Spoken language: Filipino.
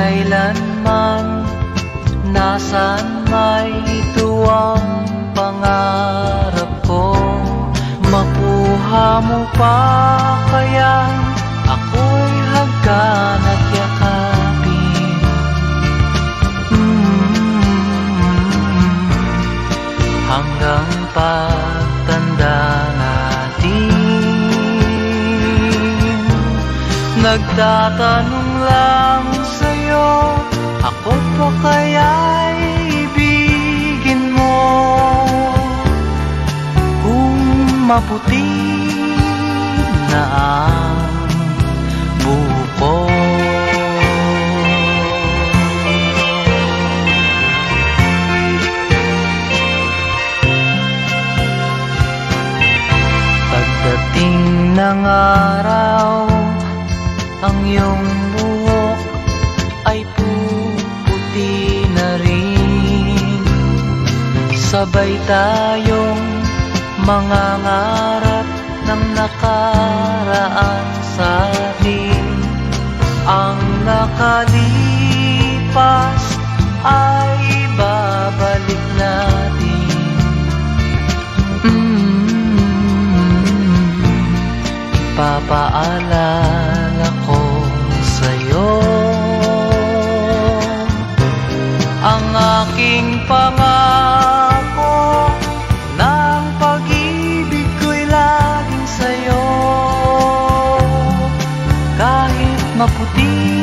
Kailanman Nasaan may ito ang pangarap ko? Makuha mo pa kaya Ako'y hagkan at yakapin? Mm, Hanggang pagtanda Nagtatanong lang maputi na buko. Pagdating ng araw Ang iyong buhok ay puputi na rin. Sabay tayong mga ngarap ng nakaraan sa atin. Ang nakalipas ay babalik natin. Mm, Ipapaalala ko sa'yo Ang aking pangako maputi